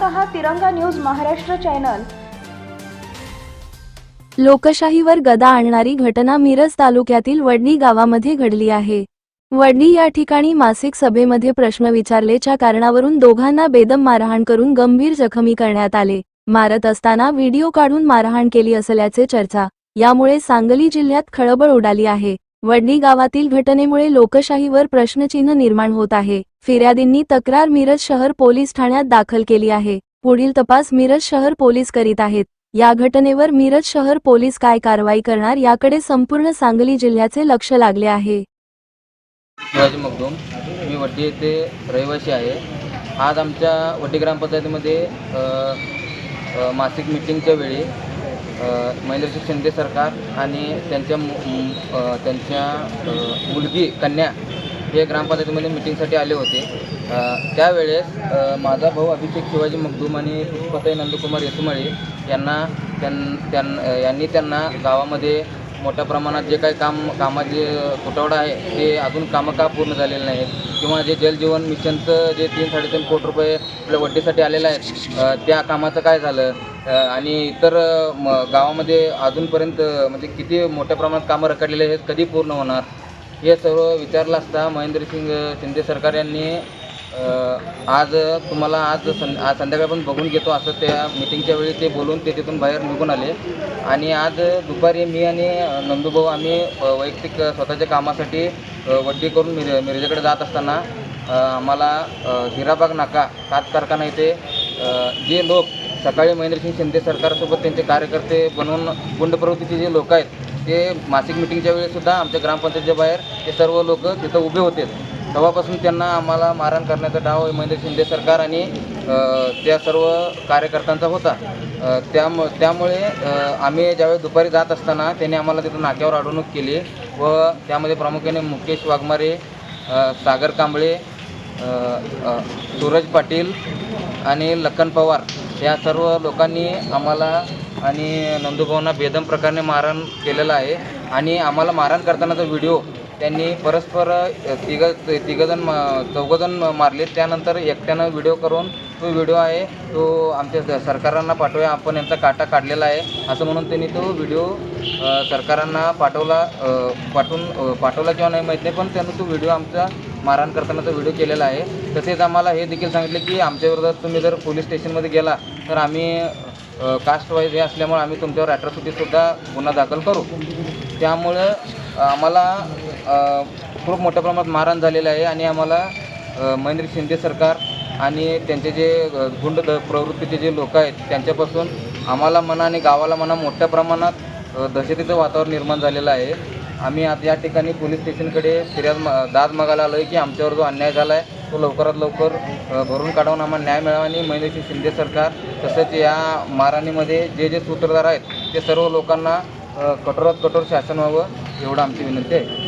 पाहत आहात तिरंगा न्यूज महाराष्ट्र चॅनल. लोकशाहीवर गदा आणणारी घटना मिरज तालुक्यातील वडणी गावामध्ये घडली आहे. वडणी या ठिकाणी मासिक सभेमध्ये प्रश्न विचारलेच्या कारणावरून दोघांना बेदम मारहाण करून गंभीर जखमी करण्यात आले. मारत असताना व्हिडिओ काढून मारहाण केली असल्याचे चर्चा यामुळे सांगली जिल्ह्यात खळबळ उडाली आहे. वडणी गावातील घटनेमुळे लोकशाहीवर प्रश्नचिन्ह निर्माण होत आहे. फिर्यादींनी तक्रार मिरज शहर पोलीस ठाण्यात दाखल केली आहे. पुढील तपास मिरज शहर पोलीस करीत आहेत. या घटनेवर मिरज शहर पोलीस काय कारवाई करणार याकडे संपूर्ण सांगली जिल्ह्याचे लक्ष लागले आहे. शिवाजी मगदूम मी वड्डी येथे रहिवासी आहे. आज आमच्या वड्डी ग्रामपंचायतीमध्ये मासिक मिटिंगच्या वेळी महेंद्र शिंदे सरकार आणि त्यांच्या मु- त्यांच्या मुलगी कन्या हे ग्रामपंचायतीमध्ये मिटिंगसाठी आले होते. त्यावेळेस माझा भाऊ अभिषेक शिवाजी मगदूम आणि पुष्पताई नंदकुमार येसुमाळे यांना त्यां त्यां यांनी त्यांना गावामध्ये मोठ्या प्रमाणात जे काही काम कामाचे तुटवडा आहे ते अजून कामं का पूर्ण झालेले नाहीत? किंवा जे जलजीवन मिशनचं जे तीन साडेतीन कोटी रुपये आपल्या वड्डीसाठी आलेलं आहे त्या कामाचं काय झालं? आणि इतर म गावामध्ये अजूनपर्यंत म्हणजे किती मोठ्या प्रमाणात कामं रखडलेले आहेत कधी पूर्ण होणार हे सर्व विचारलं असता महेंद्रसिंग शिंदे सरकार यांनी. आज तुम्हाला आज सं आज संध्याकाळी पण बघून घेतो असं त्या मिटिंगच्या वेळी ते बोलून ते तिथून बाहेर निघून आले. आणि आज दुपारी मी आणि नंदूभाऊ आम्ही वैयक्तिक स्वतःच्या कामासाठी वड्डी करून मिर मिरजेकडे जात असताना आम्हाला हिराबाग नाका कात कारखाना इथे जे लोक सकाळी महेंद्रसिंग शिंदे सरकारसोबत त्यांचे कार्यकर्ते बनवून गुंड प्रवृत्तीचे जे लोक आहेत ते मासिक मिटिंगच्या वेळीसुद्धा आमच्या ग्रामपंचायतीच्या बाहेर ते सर्व लोक तिथं उभे होते. तेव्हापासून त्यांना आम्हाला मारहाण करण्याचा डाव महेंद्र शिंदे सरकार आणि त्या सर्व कार्यकर्त्यांचा होता. त्याम त्यामु त्यामुळे आम्ही ज्यावेळेस दुपारी जात असताना त्यांनी आम्हाला तिथं नाक्यावर अडवणूक केली व त्यामध्ये प्रामुख्याने मुकेश वाघमारे सागर कांबळे सूरज पाटील आणि लखन पवार या सर्व लोकांनी आम्हाला आणि नंदुभाऊंना बेदम प्रकारे मारहाण केलेलं आहे. आणि आम्हाला मारहाण करतानाचा व्हिडिओ त्यांनी परस्पर तिघ तिघंजण मा- चौघंजण मारले. त्यानंतर एकट्यानं व्हिडिओ करून तो व्हिडिओ आहे तो आमच्या सरकारांना पाठवूया. आपण यांचा काटा काढलेला आहे. असं म्हणून त्यांनी तो व्हिडिओ सरकारांना पाठवला पाठवून पाठवला किंवा नाही माहीत नाही पण त्यांनी तो व्हिडिओ आमचा मारहाण करतानाचा व्हिडिओ केलेला आहे. तसेच आम्हाला हे देखील सांगितले की आमच्याविरोधात तुम्ही जर पोलीस स्टेशनमध्ये गेला तर आम्ही कास्ट वाईज हे असल्यामुळे आम्ही तुमच्यावर ॲट्रॉसिटीसुद्धा गुन्हा दाखल करू. त्यामुळं आम्हाला खूप मोठ्या प्रमाणात मारहाण झालेलं आहे आणि आम्हाला महेंद्र शिंदे सरकार आणि त्यांचे जे गुंड द प्रवृत्तीचे जे लोक आहेत त्यांच्यापासून आम्हाला म्हणा आणि गावाला म्हणा मोठ्या प्रमाणात दहशतीचं वातावरण निर्माण झालेलं आहे. आम्ही आज या ठिकाणी पोलीस स्टेशनकडे फिर्याद दाद मागायला आलो आहे की आमच्यावर जो अन्याय झाला आहे तो लवकरात लवकर भरून काढून आम्हाला न्याय मिळावा आणि महेंद्रसिंग शिंदे सरकार तसंच या मारहाणीमध्ये जे जे सूत्रधार आहेत ते सर्व लोकांना कठोरात कठोर शासन व्हावं एवढं आमची विनंती आहे.